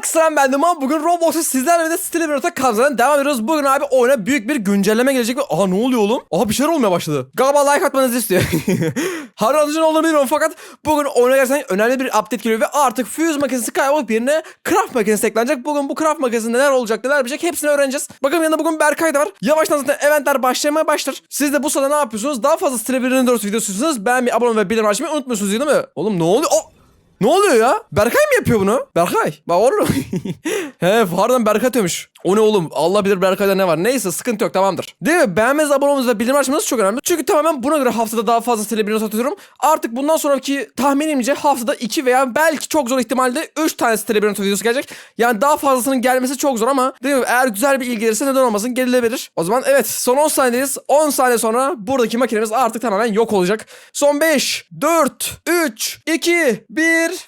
Herkese selam ben Duman. Bugün Roblox'ta sizlerle de Stile bir ortak kalmadan devam ediyoruz. Bugün abi oyuna büyük bir güncelleme gelecek ve aha ne oluyor oğlum? Aha bir şeyler olmaya başladı. Galiba like atmanızı istiyor. Harun olduğunu bilmiyorum fakat bugün oyuna gerçekten önemli bir update geliyor ve artık Fuse makinesi kaybolup yerine Craft makinesi eklenecek. Bugün bu Craft makinesinde neler olacak neler bitecek hepsini öğreneceğiz. Bakın yanında bugün Berkay da var. Yavaştan zaten eventler başlamaya başlar. Siz de bu sırada ne yapıyorsunuz? Daha fazla Stile 1'in 4 videosu istiyorsanız bir abone ve bildirim açmayı unutmuyorsunuz değil mi? Oğlum ne oluyor? Oh! Ne oluyor ya? Berkay mı yapıyor bunu? Berkay. Bak oğlum. He pardon Berkay demiş. O ne oğlum? Allah bilir Berkay'da ne var. Neyse sıkıntı yok tamamdır. Değil mi? Beğenmeniz, abone olmanız ve bildirim açmanız çok önemli. Çünkü tamamen buna göre haftada daha fazla telebirine satıyorum. Artık bundan sonraki tahminimce haftada 2 veya belki çok zor ihtimalle 3 tane telebirine videosu gelecek. Yani daha fazlasının gelmesi çok zor ama değil mi? Eğer güzel bir ilgi gelirse neden olmasın gelilebilir. O zaman evet son 10 saniyedeyiz. 10 saniye sonra buradaki makinemiz artık tamamen yok olacak. Son 5, 4, 3, 2, 1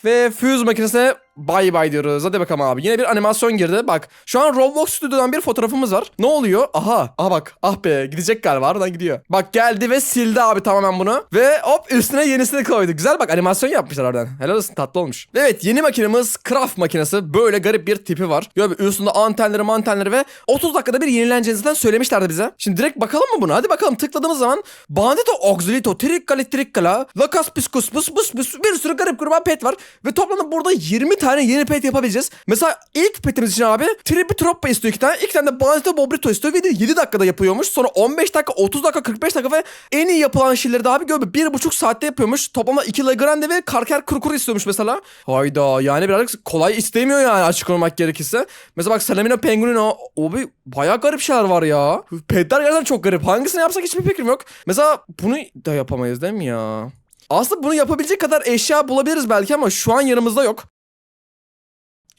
ve Fuse makinesine bay bay diyoruz. Hadi bakalım abi. Yine bir animasyon girdi. Bak şu an Roblox stüdyodan bir fotoğrafımız var. Ne oluyor? Aha. Aha bak. Ah be. Gidecek galiba. Aradan gidiyor. Bak geldi ve sildi abi tamamen bunu. Ve hop üstüne yenisini koydu. Güzel bak animasyon yapmışlar oradan. Helal olsun tatlı olmuş. Evet yeni makinemiz Craft makinesi. Böyle garip bir tipi var. Böyle üstünde antenleri mantenleri ve 30 dakikada bir yenileneceğini zaten söylemişlerdi bize. Şimdi direkt bakalım mı buna? Hadi bakalım tıkladığımız zaman Bandito Auxilito Triccali Triccala Lacas Piscus Pus Pus Pus bir sürü garip gruba pet var. Ve toplamda burada 20 tane yeni pet yapabileceğiz. Mesela ilk petimiz için abi Tripitroppa istiyor iki tane. İki tane de Bandito Bobrito istiyor. Ve de 7 dakikada yapıyormuş. Sonra 15 dakika, 30 dakika, 45 dakika ve en iyi yapılan şeyleri de abi gör 1,5 saatte yapıyormuş. Toplamda 2 Legrande ve Karker Kurkur istiyormuş mesela. Hayda yani birazcık kolay istemiyor yani açık olmak gerekirse. Mesela bak Salamina Penguino o bir bayağı garip şeyler var ya. Petler gerçekten çok garip. Hangisini yapsak hiçbir fikrim yok. Mesela bunu da yapamayız değil mi ya? Aslında bunu yapabilecek kadar eşya bulabiliriz belki ama şu an yanımızda yok.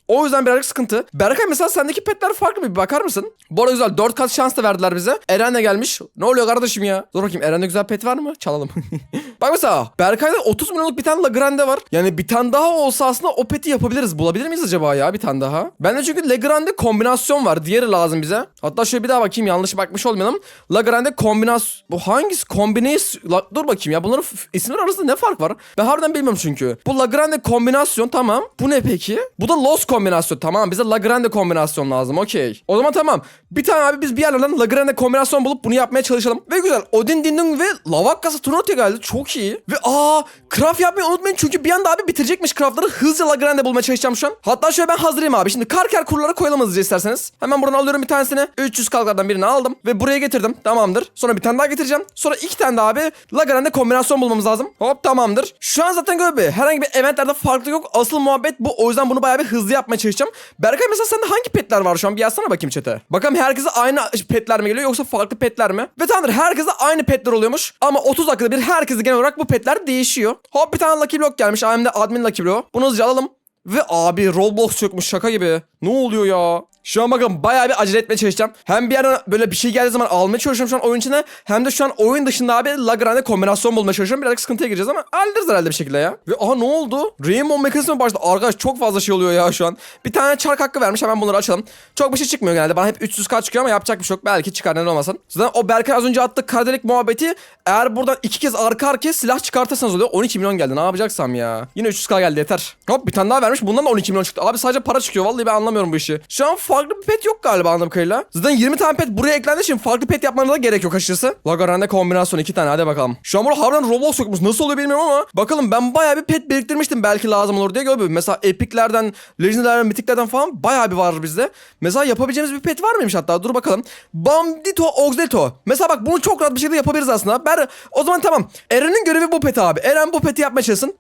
O yüzden birazcık sıkıntı. Berkay mesela sendeki petler farklı mı? Bir bakar mısın? Bu arada güzel 4 kat şans da verdiler bize. Eren de gelmiş. Ne oluyor kardeşim ya? Dur bakayım Eren'de güzel pet var mı? Çalalım. Bak mesela Berkay'da 30 milyonluk bir tane Legrande var. Yani bir tane daha olsa aslında o peti yapabiliriz. Bulabilir miyiz acaba ya bir tane daha? Bende çünkü Legrande kombinasyon var. Diğeri lazım bize. Hatta şöyle bir daha bakayım yanlış bakmış olmayalım. Legrande kombinasyon... Bu hangisi? Kombinasyon... La- Dur bakayım ya bunların isimler arasında ne fark var? Ben harbiden bilmiyorum çünkü. Bu Legrande kombinasyon tamam. Bu ne peki? Bu da Los kombinasyon tamam. Bize Legrande kombinasyon lazım okey. O zaman tamam. Bir tane abi biz bir yerlerden Legrande kombinasyon bulup bunu yapmaya çalışalım. Ve güzel. Odin Dindin ve Lavakkası Turnotya geldi. Çok iyi. Ve aa craft yapmayı unutmayın çünkü bir anda abi bitirecekmiş craftları. Hızlıca Legrande bulmaya çalışacağım şu an. Hatta şöyle ben hazırlayayım abi. Şimdi karker kurları koyalım hızlıca isterseniz. Hemen buradan alıyorum bir tanesini. 300 kalkardan birini aldım. Ve buraya getirdim. Tamamdır. Sonra bir tane daha getireceğim. Sonra iki tane daha abi Legrande kombinasyon bulmamız lazım. Hop tamamdır. Şu an zaten göbe herhangi bir eventlerde farklı yok. Asıl muhabbet bu. O yüzden bunu bayağı bir hızlı yapmaya çalışacağım. Berkay mesela sende hangi petler var şu an? Bir yazsana bakayım chat'e. Bakalım herkese aynı petler mi geliyor yoksa farklı petler mi? Ve tamamdır herkese aynı petler oluyormuş. Ama 30 dakikada bir herkese genel olarak bu petler değişiyor. Hop bir tane Lucky Block gelmiş. AMD admin Lucky Block. Bunu hızlıca alalım. Ve abi Roblox çökmüş şaka gibi. Ne oluyor ya? Şu an bakın bayağı bir acele etmeye çalışacağım. Hem bir yerden böyle bir şey geldiği zaman almaya çalışıyorum şu an oyun içine. Hem de şu an oyun dışında abi Lagrange kombinasyon bulmaya çalışıyorum. Birazcık sıkıntıya gireceğiz ama hallederiz herhalde bir şekilde ya. Ve aha ne oldu? Rainbow mekanizma başladı. Arkadaş çok fazla şey oluyor ya şu an. Bir tane çark hakkı vermiş hemen bunları açalım. Çok bir şey çıkmıyor genelde. Bana hep 300 k çıkıyor ama yapacak bir şey yok. Belki çıkar neden olmasın. Zaten o Berkay az önce attığı kardelik muhabbeti eğer buradan iki kez arka arkaya silah çıkartırsanız oluyor. 12 milyon geldi. Ne yapacaksam ya? Yine 300k geldi yeter. Hop bir tane daha vermiş. Bundan da 12 milyon çıktı. Abi sadece para çıkıyor. Vallahi ben anlamıyorum bu işi. Şu an farklı bir pet yok galiba anladığım kadarıyla. Zaten 20 tane pet buraya eklendiği için farklı pet yapmanıza da gerek yok açıkçası. Lagarande kombinasyon 2 tane hadi bakalım. Şu an burada harbiden Roblox yokmuş. Nasıl oluyor bilmiyorum ama bakalım ben bayağı bir pet biriktirmiştim belki lazım olur diye gördüm. Mesela epiklerden, legendary'lerden, mitiklerden falan bayağı bir var bizde. Mesela yapabileceğimiz bir pet var mıymış hatta dur bakalım. Bandito Oxdelto. Mesela bak bunu çok rahat bir şekilde yapabiliriz aslında. Ben o zaman tamam. Eren'in görevi bu pet abi. Eren bu peti yapmaya çalışsın.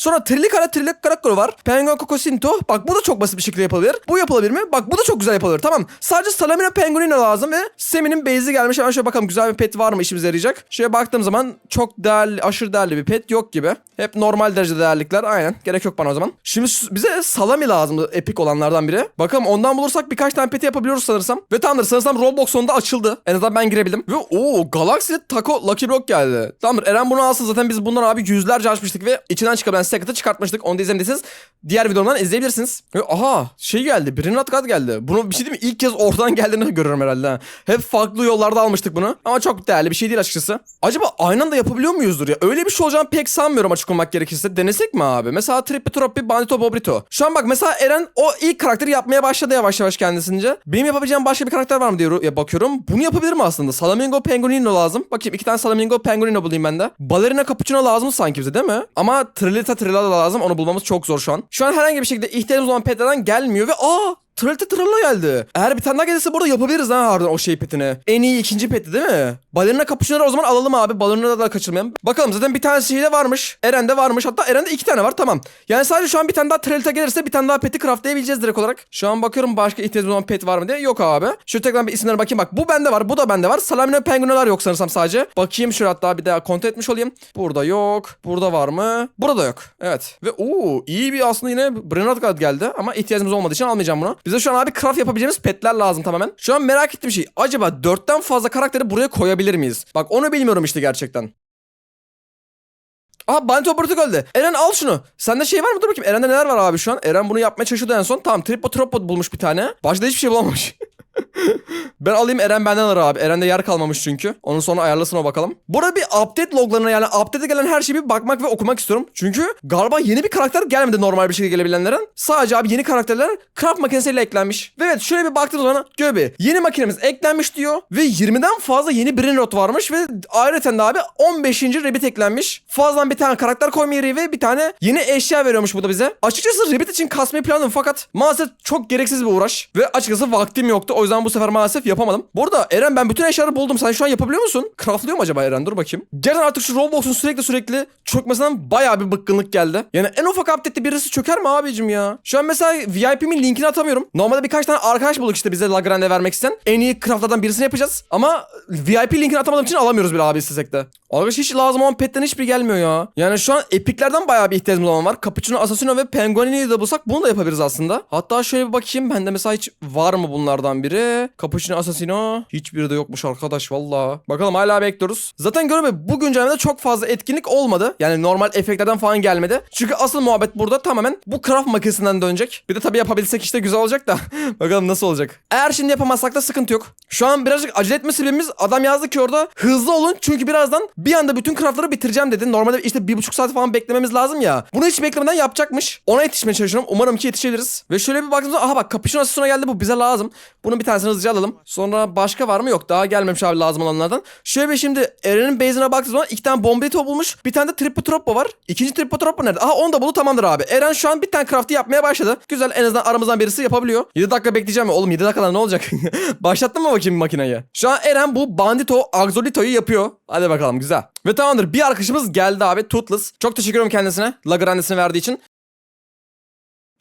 Sonra Trilikara Trilik Karakolu var. Penguin Kokosinto. Bak bu da çok basit bir şekilde yapılabilir. Bu yapılabilir mi? Bak bu da çok güzel yapılır. Tamam. Sadece Salamina Penguin'e lazım ve Semi'nin base'i gelmiş. Hemen şöyle bakalım güzel bir pet var mı işimize yarayacak. Şöyle baktığım zaman çok değerli, aşırı değerli bir pet yok gibi. Hep normal derecede değerlikler. Aynen. Gerek yok bana o zaman. Şimdi bize Salami lazım epik olanlardan biri. Bakalım ondan bulursak birkaç tane peti yapabiliyoruz sanırsam. Ve tamamdır sanırsam Roblox sonunda açıldı. En azından ben girebildim. Ve o Galaxy Taco Lucky Block geldi. Tamamdır Eren bunu alsın zaten biz bundan abi yüzlerce açmıştık ve içinden çıkabilen Secret'ı çıkartmıştık. Onu da izlemediyseniz diğer videomdan izleyebilirsiniz. Ve aha şey geldi. Brinat Kat geldi. Bunu bir şey değil mi? İlk kez ortadan geldiğini görüyorum herhalde. ha. Hep farklı yollarda almıştık bunu. Ama çok değerli bir şey değil açıkçası. Acaba aynı anda yapabiliyor muyuzdur ya? Öyle bir şey olacağını pek sanmıyorum açık olmak gerekirse. Denesek mi abi? Mesela Trippi Troppi Bandito Bobrito. Şu an bak mesela Eren o ilk karakteri yapmaya başladı yavaş yavaş kendisince. Benim yapabileceğim başka bir karakter var mı diye bakıyorum. Bunu yapabilirim aslında. Salamingo Penguinino lazım. Bakayım iki tane Salamingo Penguinino bulayım ben de. Ballerina Cappuccino lazım sanki bize değil mi? Ama Trilita Trilla da lazım. Onu bulmamız çok zor şu an. Şu an herhangi bir şekilde ihtiyacımız olan petlerden gelmiyor ve aa Trilita Trilla geldi. Eğer bir tane daha gelirse burada yapabiliriz ha harbiden o şey petini. En iyi ikinci peti değil mi? Balerina Cappuccino'ları o zaman alalım abi. Balerina'da da kaçırmayalım. Bakalım zaten bir tane şeyde varmış. Eren'de varmış. Hatta Eren'de iki tane var tamam. Yani sadece şu an bir tane daha Trilita gelirse bir tane daha peti craftlayabileceğiz direkt olarak. Şu an bakıyorum başka ihtiyacımız olan pet var mı diye. Yok abi. Şu tekrar bir isimlere bakayım bak. Bu bende var. Bu da bende var. Salamina Penguino'lar yok sanırsam sadece. Bakayım şöyle hatta bir daha kontrol etmiş olayım. Burada yok. Burada var mı? Burada yok. Evet. Ve ooo iyi bir aslında yine Brenat geldi. Ama ihtiyacımız olmadığı için almayacağım bunu. Bize şu an abi craft yapabileceğimiz petler lazım tamamen. Şu an merak ettiğim şey. Acaba dörtten fazla karakteri buraya koyabilir miyiz? Bak onu bilmiyorum işte gerçekten. Aha Banto Portugal'de. Eren al şunu. Sende şey var mı? Dur bakayım. Eren'de neler var abi şu an? Eren bunu yapmaya çalışıyordu en son. Tamam Tripo Tropo bulmuş bir tane. Başta hiçbir şey bulamamış. ben alayım Eren benden alır abi. Eren'de yer kalmamış çünkü. Onun sonra ayarlasın o bakalım. Burada bir update loglarına yani update'e gelen her şeyi bir bakmak ve okumak istiyorum. Çünkü galiba yeni bir karakter gelmedi normal bir şekilde gelebilenlerin. Sadece abi yeni karakterler craft makinesiyle eklenmiş. Ve evet şöyle bir baktığımız zaman göbe yeni makinemiz eklenmiş diyor. Ve 20'den fazla yeni brain rot varmış ve ayrıca de abi 15. Rabbit eklenmiş. Fazladan bir tane karakter koyma yeri ve bir tane yeni eşya veriyormuş bu da bize. Açıkçası Rabbit için kasmayı planladım fakat maalesef çok gereksiz bir uğraş. Ve açıkçası vaktim yoktu. O yüzden bu sefer maalesef yapamadım. Bu arada Eren ben bütün eşyaları buldum. Sen şu an yapabiliyor musun? Craftlıyor mu acaba Eren? Dur bakayım. Gerçekten artık şu Roblox'un sürekli sürekli çökmesinden bayağı bir bıkkınlık geldi. Yani en ufak update'de birisi çöker mi abicim ya? Şu an mesela VIP'min linkini atamıyorum. Normalde birkaç tane arkadaş bulduk işte bize La Grande vermek isteyen. En iyi craftlardan birisini yapacağız. Ama VIP linkini atamadığım için alamıyoruz bile abi istesek de. Arkadaş hiç lazım olan petten hiçbir gelmiyor ya. Yani şu an epiklerden bayağı bir ihtiyacımız olan var. Cappuccino, Assassino ve Penguin'i de bulsak bunu da yapabiliriz aslında. Hatta şöyle bir bakayım. Bende mesela hiç var mı bunlardan biri? Cappuccino, Assassino. Hiçbiri de yokmuş arkadaş valla. Bakalım hala bekliyoruz. Zaten görme bu güncellemede çok fazla etkinlik olmadı. Yani normal efektlerden falan gelmedi. Çünkü asıl muhabbet burada tamamen bu craft makinesinden dönecek. Bir de tabii yapabilsek işte güzel olacak da. Bakalım nasıl olacak. Eğer şimdi yapamazsak da sıkıntı yok. Şu an birazcık acele etme sebebimiz adam yazdı ki orada hızlı olun çünkü birazdan bir anda bütün craftları bitireceğim dedi. Normalde işte bir buçuk saat falan beklememiz lazım ya. Bunu hiç beklemeden yapacakmış. Ona yetişmeye çalışıyorum. Umarım ki yetişebiliriz. Ve şöyle bir baktığımızda aha bak Capuchino Assassino geldi bu bize lazım. Bunun bir tanesini hızlıca alalım. Sonra başka var mı? Yok daha gelmemiş abi lazım olanlardan. Şöyle şimdi Eren'in base'ine baktığımız zaman iki tane Bombito bulmuş. Bir tane de Tripotroppo var. İkinci Tripotroppo nerede? Aha onu da buldu tamamdır abi. Eren şu an bir tane craft'ı yapmaya başladı. Güzel en azından aramızdan birisi yapabiliyor. 7 dakika bekleyeceğim ya. Oğlum 7 dakikada ne olacak? Başlattın mı bakayım makineyi? Şu an Eren bu Bandito Axolito'yu yapıyor. Hadi bakalım güzel. Ve tamamdır bir arkadaşımız geldi abi Toothless. Çok teşekkür ederim kendisine. La Grande'sini verdiği için.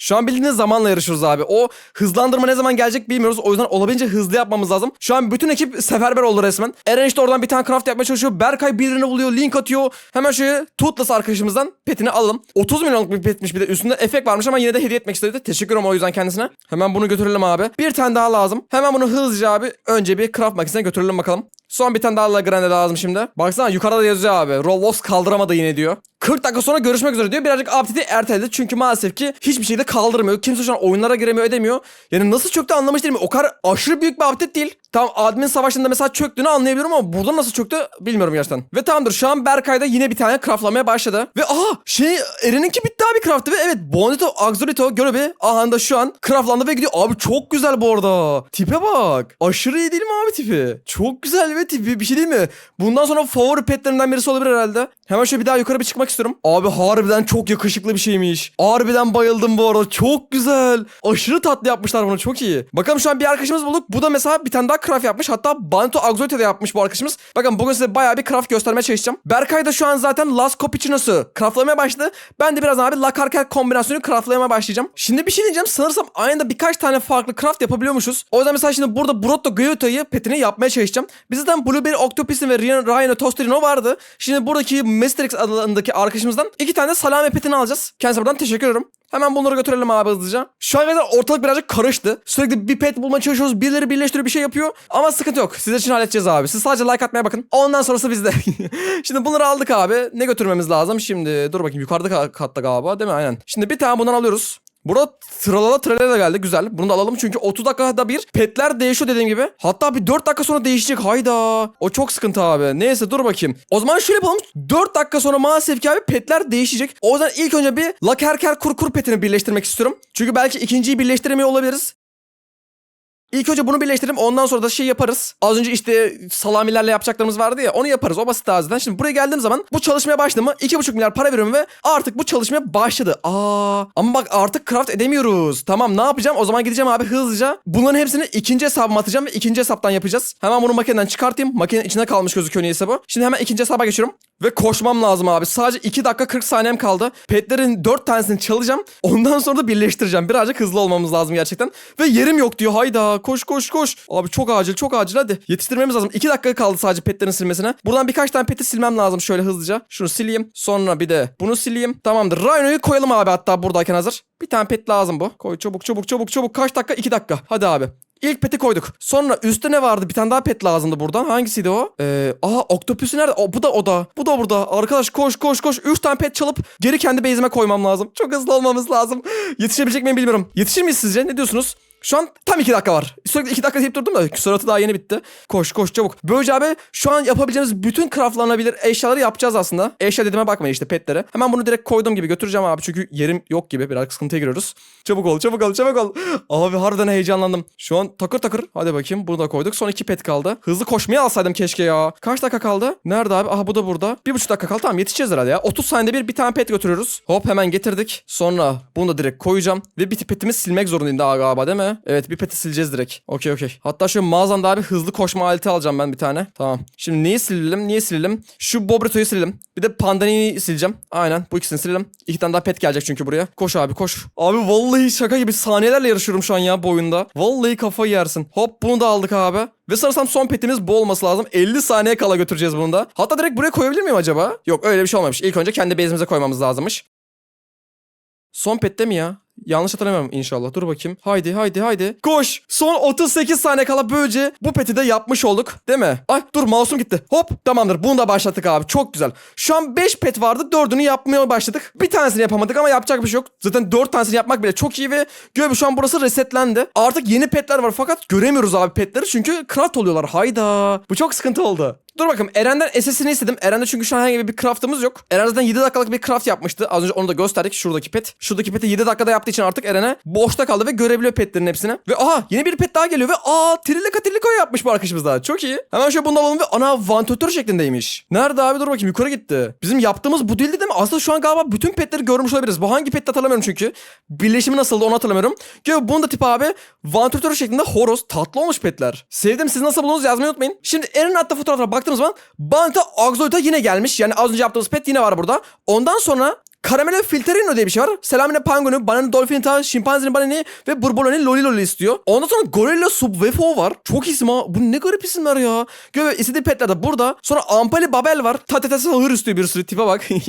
Şu an bildiğiniz zamanla yarışıyoruz abi. O hızlandırma ne zaman gelecek bilmiyoruz. O yüzden olabildiğince hızlı yapmamız lazım. Şu an bütün ekip seferber oldu resmen. Eren işte oradan bir tane craft yapmaya çalışıyor. Berkay biririni buluyor. Link atıyor. Hemen şöyle Toothless arkadaşımızdan petini alalım. 30 milyonluk bir petmiş bir de. Üstünde efekt varmış ama yine de hediye etmek istedi. Teşekkür ederim o yüzden kendisine. Hemen bunu götürelim abi. Bir tane daha lazım. Hemen bunu hızlıca abi önce bir craft makinesine götürelim bakalım. Son bir tane daha La Grande lazım şimdi. Baksana yukarıda da yazıyor abi. Roblox kaldıramadı yine diyor. 40 dakika sonra görüşmek üzere diyor. Birazcık update'i erteledi. Çünkü maalesef ki hiçbir şeyde kaldırmıyor. Kimse şu an oyunlara giremiyor edemiyor. Yani nasıl çöktü anlamış değilim. O kadar aşırı büyük bir update değil. Tamam admin savaşında mesela çöktüğünü anlayabiliyorum ama burada nasıl çöktü bilmiyorum gerçekten. Ve tamamdır şu an Berkay da yine bir tane craftlamaya başladı. Ve aha şey Eren'inki bitti abi craftı ve evet Bonito Axolito göre bir aha da şu an craftlandı ve gidiyor. Abi çok güzel bu arada. Tipe bak. Aşırı iyi değil mi abi tipi? Çok güzel ve tipi bir şey değil mi? Bundan sonra favori petlerimden birisi olabilir herhalde. Hemen şöyle bir daha yukarı bir çıkmak istiyorum. Abi harbiden çok yakışıklı bir şeymiş. Harbiden bayıldım bu arada. Çok güzel. Aşırı tatlı yapmışlar bunu. Çok iyi. Bakalım şu an bir arkadaşımız bulduk. Bu da mesela bir tane daha craft yapmış. Hatta Banto Axolotl de yapmış bu arkadaşımız. Bakın bugün size bayağı bir craft göstermeye çalışacağım. Berkay da şu an zaten Las Cappuccino'su craftlamaya başladı. Ben de birazdan abi La Carcal kombinasyonu craftlamaya başlayacağım. Şimdi bir şey diyeceğim. Sanırsam aynı birkaç tane farklı craft yapabiliyormuşuz. O yüzden mesela şimdi burada Brotto Gyuto'yu petini yapmaya çalışacağım. Bizden Blueberry Octopus'un ve Rhino Tosterino vardı. Şimdi buradaki Masterix adındaki arkadaşımızdan iki tane salami petini alacağız. Kendisine buradan teşekkür ederim. Hemen bunları götürelim abi hızlıca. Şu an kadar ortalık birazcık karıştı. Sürekli bir pet bulmaya çalışıyoruz. Birileri birleştiriyor bir şey yapıyor. Ama sıkıntı yok. Sizler için halledeceğiz abi. Siz sadece like atmaya bakın. Ondan sonrası bizde. Şimdi bunları aldık abi. Ne götürmemiz lazım? Şimdi dur bakayım yukarıda ka- katta galiba değil mi? Aynen. Şimdi bir tane bundan alıyoruz. Burada tralala tralala geldi güzel. Bunu da alalım çünkü 30 dakikada bir petler değişiyor dediğim gibi. Hatta bir 4 dakika sonra değişecek. Hayda. O çok sıkıntı abi. Neyse dur bakayım. O zaman şöyle yapalım. 4 dakika sonra maalesef ki abi petler değişecek. O yüzden ilk önce bir Lakerker Kurkur petini birleştirmek istiyorum. Çünkü belki ikinciyi birleştiremiyor olabiliriz. İlk önce bunu birleştirelim ondan sonra da şey yaparız. Az önce işte salamilerle yapacaklarımız vardı ya onu yaparız o basit zaten. Şimdi buraya geldiğim zaman bu çalışmaya başladı mı 2,5 milyar para veriyorum ve artık bu çalışmaya başladı. Aa ama bak artık craft edemiyoruz. Tamam ne yapacağım o zaman gideceğim abi hızlıca. Bunların hepsini ikinci hesabıma atacağım ve ikinci hesaptan yapacağız. Hemen bunu makineden çıkartayım. Makinenin içinde kalmış gözüküyor neyse bu. Şimdi hemen ikinci hesaba geçiyorum. Ve koşmam lazım abi. Sadece 2 dakika 40 saniyem kaldı. Petlerin 4 tanesini çalacağım. Ondan sonra da birleştireceğim. Birazcık hızlı olmamız lazım gerçekten. Ve yerim yok diyor. Hayda koş koş koş. Abi çok acil çok acil hadi. Yetiştirmemiz lazım. 2 dakika kaldı sadece petlerin silmesine. Buradan birkaç tane peti silmem lazım şöyle hızlıca. Şunu sileyim. Sonra bir de bunu sileyim. Tamamdır. Rhino'yu koyalım abi hatta buradayken hazır. Bir tane pet lazım bu. Koy çabuk çabuk çabuk çabuk. Kaç dakika? 2 dakika. Hadi abi. İlk peti koyduk. Sonra üstte ne vardı? Bir tane daha pet lazımdı buradan. Hangisiydi o? Ee, aha oktopüsü nerede? O, bu da o da. Bu da burada. Arkadaş koş koş koş. 3 tane pet çalıp geri kendi base'ime koymam lazım. Çok hızlı olmamız lazım. Yetişebilecek miyim bilmiyorum. Yetişir miyiz sizce? Ne diyorsunuz? Şu an tam 2 dakika var. Sürekli 2 dakika deyip durdum da suratı daha yeni bitti. Koş koş çabuk. Böylece abi şu an yapabileceğimiz bütün craftlanabilir eşyaları yapacağız aslında. Eşya dediğime bakmayın işte petlere. Hemen bunu direkt koyduğum gibi götüreceğim abi. Çünkü yerim yok gibi. Biraz sıkıntıya giriyoruz. Çabuk ol çabuk ol çabuk ol. Abi harbiden heyecanlandım. Şu an takır takır. Hadi bakayım bunu da koyduk. Son 2 pet kaldı. Hızlı koşmaya alsaydım keşke ya. Kaç dakika kaldı? Nerede abi? Aha bu da burada. 1,5 dakika kaldı. Tamam yetişeceğiz herhalde ya. 30 saniyede bir bir tane pet götürüyoruz. Hop hemen getirdik. Sonra bunu da direkt koyacağım. Ve bir petimi silmek zorundayım daha galiba değil mi? Evet bir peti sileceğiz direkt. Okey okey. Hatta şu mağazamda abi hızlı koşma aleti alacağım ben bir tane. Tamam. Şimdi neyi silelim? Niye silelim? Şu Bobrito'yu silelim. Bir de Pandani'yi sileceğim. Aynen bu ikisini silelim. İki tane daha pet gelecek çünkü buraya. Koş abi koş. Abi vallahi şaka gibi saniyelerle yarışıyorum şu an ya bu oyunda. Vallahi kafayı yersin. Hop bunu da aldık abi. Ve sanırsam son petimiz bu olması lazım. 50 saniye kala götüreceğiz bunu da. Hatta direkt buraya koyabilir miyim acaba? Yok öyle bir şey olmamış. İlk önce kendi base'imize koymamız lazımmış. Son pette mi ya? Yanlış hatırlamıyorum inşallah. Dur bakayım. Haydi haydi haydi. Koş. Son 38 saniye kala böylece bu peti de yapmış olduk. Değil mi? Ay dur mouse'um gitti. Hop tamamdır. Bunu da başlattık abi. Çok güzel. Şu an 5 pet vardı. 4'ünü yapmaya başladık. Bir tanesini yapamadık ama yapacak bir şey yok. Zaten 4 tanesini yapmak bile çok iyi ve göbe şu an burası resetlendi. Artık yeni petler var fakat göremiyoruz abi petleri çünkü craft oluyorlar. Hayda. Bu çok sıkıntı oldu. Dur bakalım Eren'den SS'ini istedim. Eren'de çünkü şu an herhangi bir craftımız yok. Eren zaten 7 dakikalık bir craft yapmıştı. Az önce onu da gösterdik. Şuradaki pet. Şuradaki peti 7 dakikada yaptığı için artık Eren'e boşta kaldı ve görebiliyor petlerin hepsini. Ve aha yeni bir pet daha geliyor ve aa Trilika Triliko'yu yapmış bu arkadaşımız daha. Çok iyi. Hemen şöyle bunu alalım ve ana vantilatör şeklindeymiş. Nerede abi dur bakayım yukarı gitti. Bizim yaptığımız bu değildi değil mi? Aslında şu an galiba bütün petleri görmüş olabiliriz. Bu hangi pet hatırlamıyorum çünkü. Birleşimi nasıldı onu hatırlamıyorum. Gel bunu da tip abi vantilatör şeklinde horoz. Tatlı olmuş petler. Sevdim siz nasıl buldunuz yazmayı unutmayın. Şimdi Eren'in attığı fotoğraflara baktığımız zaman Banta Axolotl yine gelmiş. Yani az önce yaptığımız pet yine var burada. Ondan sonra Caramelo Filterino diye bir şey var. Selamine Pangunu, Banana Dolphinita, Şimpanzini Banani ve Burboloni Loli Loli istiyor. Ondan sonra Gorilla Subwefo var. Çok isim ha. Bu ne garip isimler ya. Göbe istediği petler de burada. Sonra Ampali Babel var. Tatete Sahur istiyor bir sürü tipe bak.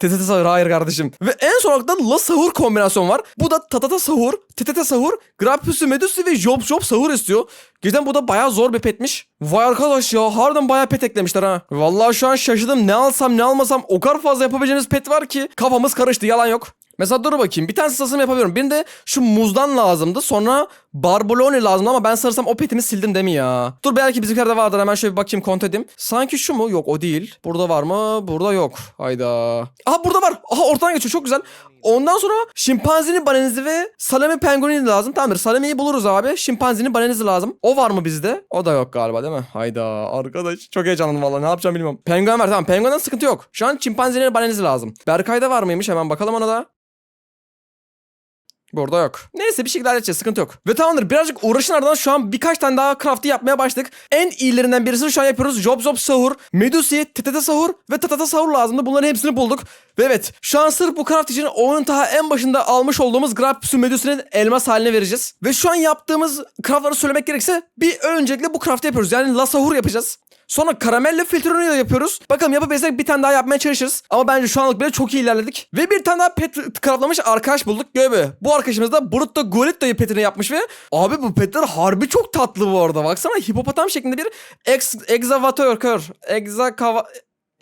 Tetete Sahur hayır kardeşim. Ve en son olarak da La Sahur kombinasyon var. Bu da Tatata Sahur, Tetete Sahur, Grapüsü Medusi ve Job Job Sahur istiyor. Gerçekten bu da bayağı zor bir petmiş. Vay arkadaş ya harbiden bayağı pet eklemişler ha. Vallahi şu an şaşırdım ne alsam ne almasam o kadar fazla yapabileceğimiz pet var ki kafamız karıştı yalan yok. Mesela dur bakayım bir tane sasım yapabiliyorum. Birinde şu muzdan lazımdı sonra Barbolone lazımdı ama ben sanırsam o petimi sildim değil mi ya? Dur belki bizimkilerde vardır hemen şöyle bir bakayım kontrol edeyim. Sanki şu mu? Yok o değil. Burada var mı? Burada yok. Hayda. Aha burada var. Aha ortadan geçiyor çok güzel. Ondan sonra şimpanzini bananizi ve salami penguini lazım. Tamamdır salamiyi buluruz abi. Şimpanzini bananizi lazım. O var mı bizde? O da yok galiba değil mi? Hayda arkadaş. Çok heyecanlandım valla ne yapacağım bilmiyorum. Penguen var tamam penguenden sıkıntı yok. Şu an şimpanzini bananizi lazım. Berkay'da var mıymış hemen bakalım ona da. Burada yok. Neyse bir şekilde halledeceğiz sıkıntı yok. Ve tamamdır birazcık uğraşın ardından şu an birkaç tane daha craft'ı yapmaya başladık. En iyilerinden birisini şu an yapıyoruz. Job Job Sahur, Medusi, Tetete Sahur ve Tatata Sahur lazımdı. Bunların hepsini bulduk. Ve evet şu an sırf bu craft için oyunun daha en başında almış olduğumuz Grapüsü Medusi'nin elmas haline vereceğiz. Ve şu an yaptığımız craftları söylemek gerekirse bir öncelikle bu craft'ı yapıyoruz. Yani La Sahur yapacağız. Sonra karamelle filtronu ile yapıyoruz. Bakalım yapabilirsek bir tane daha yapmaya çalışırız. Ama bence şu anlık bile çok iyi ilerledik. Ve bir tane daha pet craftlamış arkadaş bulduk. Göbe. Bu arkadaşımız da Brutto Golitto'yu petini yapmış ve abi bu petler harbi çok tatlı bu arada. Baksana hipopotam şeklinde bir ex, egzavatör kör.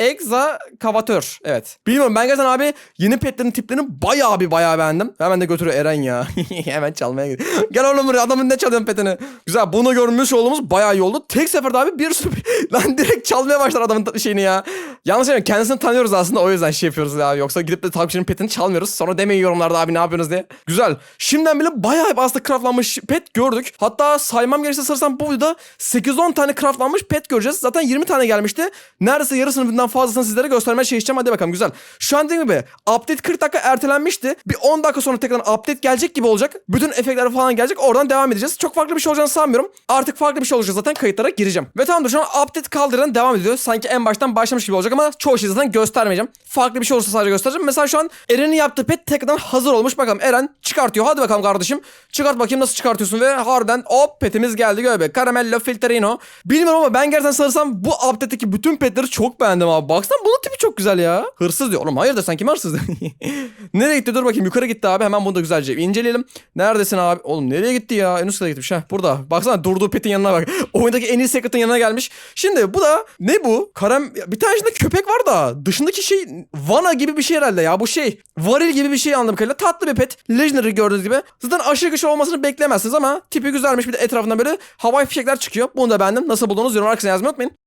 Egzakavatör. Evet. Bilmiyorum ben gerçekten abi yeni petlerin tiplerini bayağı bir bayağı beğendim. Hemen de götürüyor Eren ya. Hemen çalmaya gidiyor. Gel oğlum buraya adamın ne çalıyorsun petini. Güzel bunu görmüş olduğumuz bayağı iyi oldu. Tek seferde abi bir sürü... Lan direkt çalmaya başlar adamın şeyini ya. Yanlış söylüyorum kendisini tanıyoruz aslında o yüzden şey yapıyoruz ya. Yoksa gidip de takipçinin petini çalmıyoruz. Sonra demeyin yorumlarda abi ne yapıyorsunuz diye. Güzel. Şimdiden bile bayağı bir aslında craftlanmış pet gördük. Hatta saymam gerekirse sanırsam bu videoda 8-10 tane craftlanmış pet göreceğiz. Zaten 20 tane gelmişti. Neredeyse yarısını bundan fazlasını sizlere göstermeye çalışacağım. Hadi bakalım güzel. Şu an dediğim gibi update 40 dakika ertelenmişti. Bir 10 dakika sonra tekrar update gelecek gibi olacak. Bütün efektler falan gelecek. Oradan devam edeceğiz. Çok farklı bir şey olacağını sanmıyorum. Artık farklı bir şey olacak zaten kayıtlara gireceğim. Ve tamamdır şu an update kaldıran devam ediyor. Sanki en baştan başlamış gibi olacak ama çoğu şey zaten göstermeyeceğim. Farklı bir şey olursa sadece göstereceğim. Mesela şu an Eren'in yaptığı pet tekrardan hazır olmuş. Bakalım Eren çıkartıyor. Hadi bakalım kardeşim. Çıkart bakayım nasıl çıkartıyorsun ve harbiden hop petimiz geldi göbe. Caramello Filterino. Bilmiyorum ama ben gerçekten sanırsam bu update'deki bütün petleri çok beğendim abi. Baksana bunun tipi çok güzel ya. Hırsız diyor. Oğlum hayırdır sen kim hırsız? nereye gitti dur bakayım. Yukarı gitti abi. Hemen bunu da güzelce inceleyelim. Neredesin abi? Oğlum nereye gitti ya? En üst kata gitmiş. Heh burada. Baksana durduğu petin yanına bak. Oyundaki en iyi secret'ın yanına gelmiş. Şimdi bu da ne bu? Karem bir tane içinde köpek var da dışındaki şey Vana gibi bir şey herhalde ya. Bu şey varil gibi bir şey anladığım kadarıyla. Tatlı bir pet. Legendary gördüğünüz gibi. Zaten aşırı güçlü olmasını beklemezsiniz ama tipi güzelmiş. Bir de etrafından böyle havai fişekler çıkıyor. Bunu da beğendim. Nasıl buldunuz? Yorumlar kısmına yazmayı unutmayın.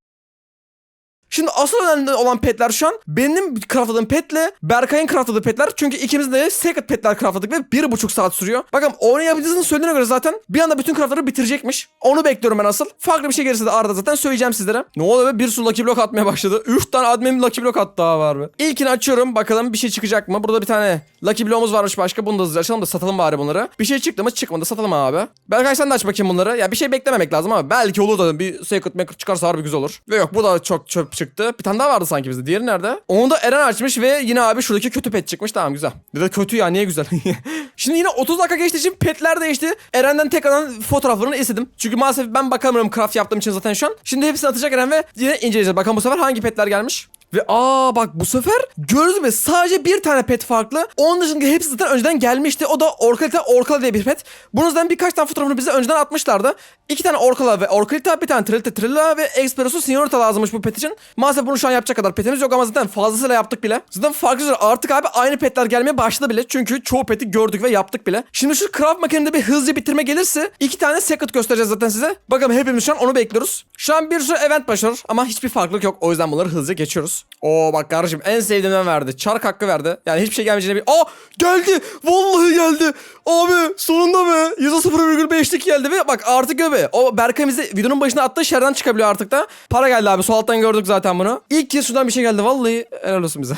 Şimdi asıl önemli olan petler şu an benim craftladığım petle Berkay'ın craftladığı petler. Çünkü ikimiz de secret petler craftladık ve bir buçuk saat sürüyor. Bakın yapıcısının söylediğine göre zaten bir anda bütün craftları bitirecekmiş. Onu bekliyorum ben asıl. Farklı bir şey gelirse de arada zaten söyleyeceğim sizlere. Ne oluyor be? Bir sürü lucky block atmaya başladı. 3 tane admin lucky block attı daha var be. İlkini açıyorum. Bakalım bir şey çıkacak mı? Burada bir tane lucky block'umuz varmış başka. Bunu da hızlıca açalım da satalım bari bunları. Bir şey çıktı mı çıkmadı satalım abi. Berkay sen de aç bakayım bunları. Ya bir şey beklememek lazım ama belki olur da bir secret maker çıkarsa harbi güzel olur. Ve yok bu da çok çöp çıktı. Bir tane daha vardı sanki bizde. Diğeri nerede? Onu da Eren açmış ve yine abi şuradaki kötü pet çıkmış. Tamam güzel. Bir de kötü ya niye güzel. Şimdi yine 30 dakika geçtiği için petler değişti. Eren'den tekrardan fotoğraflarını istedim. Çünkü maalesef ben bakamıyorum craft yaptığım için zaten şu an. Şimdi hepsini atacak Eren ve yine inceleyeceğiz. Bakalım bu sefer hangi petler gelmiş. Ve aa bak bu sefer gördünüz mü sadece bir tane pet farklı. Onun dışında hepsi zaten önceden gelmişti. O da Orkalita Orkala diye bir pet. Bunun birkaç tane fotoğrafını bize önceden atmışlardı. İki tane Orkala ve Orkalita, bir tane Trilita Trilla ve Expresso Signorita lazımmış bu pet için. Maalesef bunu şu an yapacak kadar petimiz yok ama zaten fazlasıyla yaptık bile. Zaten farklı şeyler artık abi aynı petler gelmeye başladı bile. Çünkü çoğu peti gördük ve yaptık bile. Şimdi şu craft makinede bir hızlı bitirme gelirse iki tane secret göstereceğiz zaten size. Bakalım hepimiz şu an onu bekliyoruz. Şu an bir sürü event başlıyor ama hiçbir farklılık yok. O yüzden bunları hızlıca geçiyoruz. Oo bak kardeşim en sevdiğimden verdi. Çark hakkı verdi. Yani hiçbir şey gelmeyeceğine bir... Aa geldi. Vallahi geldi. Abi sonunda be. %0,5'lik geldi ve bak artık göbe. O Berkay bize videonun başına attığı şerden çıkabiliyor artık da. Para geldi abi. Sol gördük zaten bunu. İlk kez şuradan bir şey geldi. Vallahi helal olsun bize.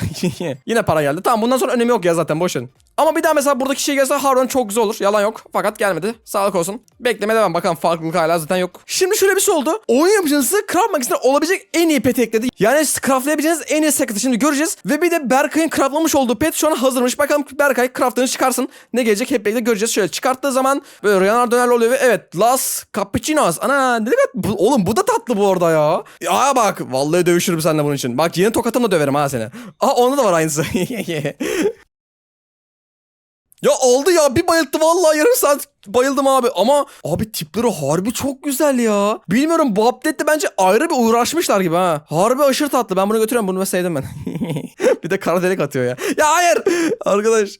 Yine para geldi. Tamam bundan sonra önemi yok ya zaten boşun. Ama bir daha mesela buradaki şey gelse harbiden çok güzel olur. Yalan yok. Fakat gelmedi. Sağlık olsun. Bekleme devam. Bakalım farklılık hala zaten yok. Şimdi şöyle bir şey oldu. Oyun yapıcısı craft makinesine olabilecek en iyi pet ekledi. Yani craftlayabileceğiniz en iyi secret'ı şimdi göreceğiz. Ve bir de Berkay'ın craftlamış olduğu pet şu an hazırmış. Bakalım Berkay craftını çıkarsın. Ne gelecek hep birlikte göreceğiz. Şöyle çıkarttığı zaman böyle yanar dönerli oluyor ve evet Las Cappuccinos. Ana ne kadar bu, oğlum bu da tatlı bu arada ya. Ya bak vallahi dövüşürüm seninle bunun için. Bak yeni tokatımla döverim ha seni. Aa onda da var aynısı. Ya oldu ya bir bayılttı vallahi yarım saat bayıldım abi ama abi tipleri harbi çok güzel ya. Bilmiyorum bu update'de bence ayrı bir uğraşmışlar gibi ha. Harbi aşırı tatlı ben bunu götürüyorum bunu sevdim ben. bir de kara delik atıyor ya. Ya hayır arkadaş.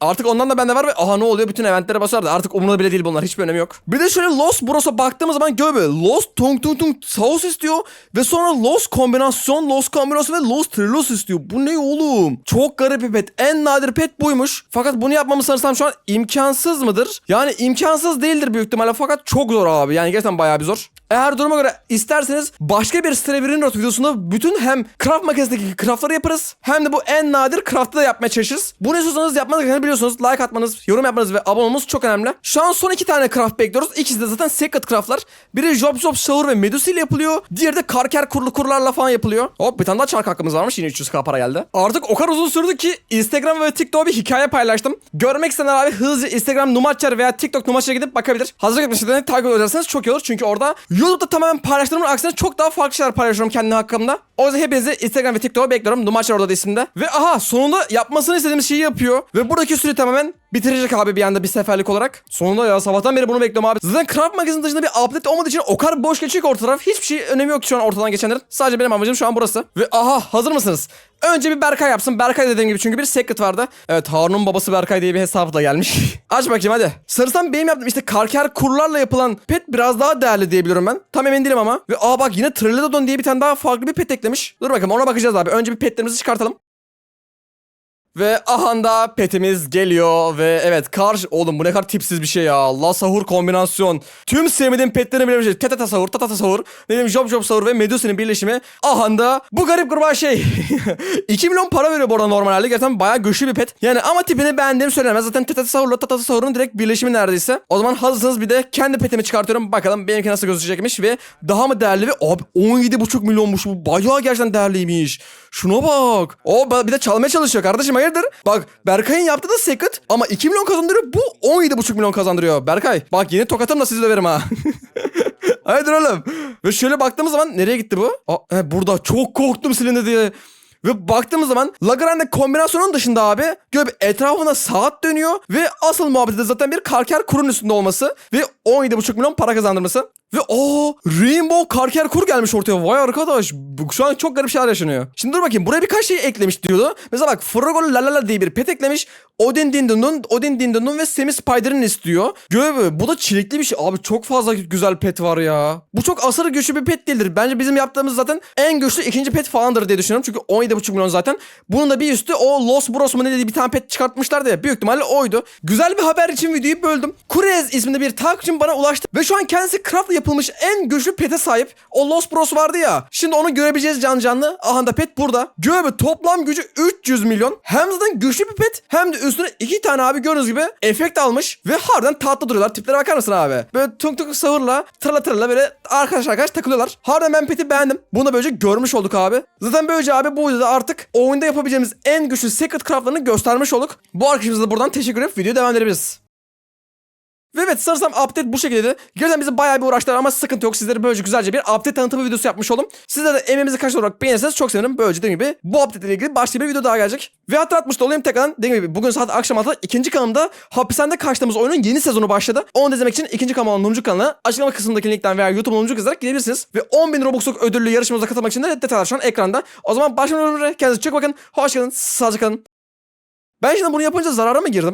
Artık ondan da bende var ve aha ne oluyor bütün eventlere basardı. Artık umurumda bile değil bunlar hiçbir önemi yok. Bir de şöyle Lost Bros'a baktığımız zaman göbe Lost Tung Tung Tung Sauce istiyor ve sonra Lost kombinasyon, Lost kombinasyon ve Lost Trilos istiyor. Bu ne oğlum? Çok garip bir pet. En nadir pet buymuş. Fakat bunu yapmamız sanırsam şu an imkansız mıdır? Yani imkansız değildir büyük ihtimalle fakat çok zor abi. Yani gerçekten bayağı bir zor. Eğer duruma göre isterseniz başka bir Road videosunda bütün hem craft makinesindeki craftları yaparız hem de bu en nadir craft'ı da yapmaya çalışırız. Bunu istiyorsanız yapmanız gerekeni biliyorsunuz. Like atmanız, yorum yapmanız ve abone olmanız çok önemli. Şu an son iki tane craft bekliyoruz. İkisi de zaten secret craftlar. Biri Job Job Shower ve Medusa ile yapılıyor. Diğeri de Karker kurulu kurlarla falan yapılıyor. Hop bir tane daha çark hakkımız varmış. Yine 300k para geldi. Artık o kadar uzun sürdü ki Instagram ve TikTok'a bir hikaye paylaştım. Görmek isteyenler abi hızlıca Instagram Numaçer veya TikTok Numaçer'e gidip bakabilir. Hazır gitmişlerden takip ederseniz çok iyi olur. Çünkü orada YouTube'da tamamen paylaştığımın aksine çok daha farklı şeyler paylaşıyorum kendi hakkımda. O yüzden hepinizi Instagram ve TikTok'a bekliyorum. Numaçlar orada da isimde. Ve aha sonunda yapmasını istediğimiz şeyi yapıyor. Ve buradaki süreyi tamamen bitirecek abi bir anda bir seferlik olarak. Sonunda ya sabahtan beri bunu bekliyorum abi. Zaten Craft Magazine dışında bir update olmadığı için o kadar boş ki orta taraf. Hiçbir şey önemi yok şu an ortadan geçenlerin. Sadece benim amacım şu an burası. Ve aha hazır mısınız? Önce bir Berkay yapsın. Berkay dediğim gibi çünkü bir secret vardı. Evet Harun'un babası Berkay diye bir hesabı da gelmiş. Aç bakayım hadi. Sarısam benim yaptığım işte karker kurlarla yapılan pet biraz daha değerli diyebiliyorum ben. Tam emin değilim ama. Ve aa bak yine Trilodon diye bir tane daha farklı bir pet eklemiş. Dur bakalım ona bakacağız abi. Önce bir petlerimizi çıkartalım. Ve ahanda petimiz geliyor ve evet karşı oğlum bu ne kadar tipsiz bir şey ya. La sahur kombinasyon. Tüm sevmediğim petlerini bilebilecek. Teta sahur, tata sahur, ne bileyim job job sahur ve Medusa'nın birleşimi. Ahanda bu garip kurbağa şey. 2 milyon para veriyor bu arada normal halde. Gerçekten bayağı güçlü bir pet. Yani ama tipini beğendiğim söylenemez. Zaten teta sahurla tata sahurun direkt birleşimi neredeyse. O zaman hazırsanız bir de kendi petimi çıkartıyorum. Bakalım benimki nasıl gözükecekmiş ve daha mı değerli ve abi 17,5 milyonmuş bu. Bayağı gerçekten değerliymiş. Şuna bak. O bir de çalmaya çalışıyor kardeşim hayırdır? Bak Berkay'ın yaptığı da secret ama 2 milyon kazandırıyor. Bu 17,5 milyon kazandırıyor. Berkay bak yeni tokatımla sizi döverim ha. Hayırdır oğlum. Ve şöyle baktığımız zaman nereye gitti bu? Aa, he, burada çok korktum silindi diye. Ve baktığımız zaman Lagrange kombinasyonun dışında abi göbe etrafında saat dönüyor ve asıl muhabbeti de zaten bir karker kurun üstünde olması ve 17,5 milyon para kazandırması. Ve o Rainbow karker kur gelmiş ortaya. Vay arkadaş bu, şu an çok garip şeyler yaşanıyor. Şimdi dur bakayım buraya birkaç şey eklemiş diyordu. Mesela bak Frogol Lalala diye bir pet eklemiş. Odin Dindun'un Odin Dindun'un ve Semi Spider'ın istiyor. Göbe bu da çilekli bir şey. Abi çok fazla güzel pet var ya. Bu çok asarı güçlü bir pet değildir. Bence bizim yaptığımız zaten en güçlü ikinci pet falandır diye düşünüyorum. Çünkü 17,5 milyon zaten. Bunun da bir üstü o Los Bros mu ne dediği bir tane pet çıkartmışlardı ya. Büyük ihtimalle oydu. Güzel bir haber için videoyu böldüm. Kurez isminde bir takipçim bana ulaştı. Ve şu an kendisi craftla yapılmış en güçlü pete sahip. O Los Bros vardı ya. Şimdi onu görebileceğiz can canlı. Aha da pet burada. Göbe toplam gücü 300 milyon. Hem zaten güçlü bir pet hem de üstüne iki tane abi gördüğünüz gibi efekt almış. Ve harbiden tatlı duruyorlar. Tiplere bakar mısın abi? Böyle tunk tunk sahurla tırla tırla böyle arkadaş arkadaş takılıyorlar. Harbiden ben peti beğendim. Bunu da böylece görmüş olduk abi. Zaten böylece abi bu videoda artık oyunda yapabileceğimiz en güçlü secret craftlarını göstermiş olduk. Bu arkadaşımıza da buradan teşekkür edip videoya devam edebiliriz. Ve evet sanırsam update bu şekildeydi. Gerçekten bizi bayağı bir uğraştılar ama sıkıntı yok. Sizlere böylece güzelce bir update tanıtımı videosu yapmış oldum. Sizler de emeğimizi kaç olarak beğenirseniz çok sevinirim. Böylece dediğim gibi bu update ile ilgili başka bir video daha gelecek. Ve hatırlatmış da olayım tekrardan dediğim gibi bugün saat akşam 6'da ikinci kanalımda hapishanede kaçtığımız oyunun yeni sezonu başladı. Onu da izlemek için ikinci kanalın 10. kanalına açıklama kısmındaki linkten veya YouTube'un 10. yazarak gidebilirsiniz. Ve 10.000 Robux'luk ödüllü yarışmamıza katılmak için de detaylar şu an ekranda. O zaman önce kendinize çok bakın. Hoşçakalın. Sağlıcakla kalın. Ben şimdi bunu yapınca zarara mı girdim?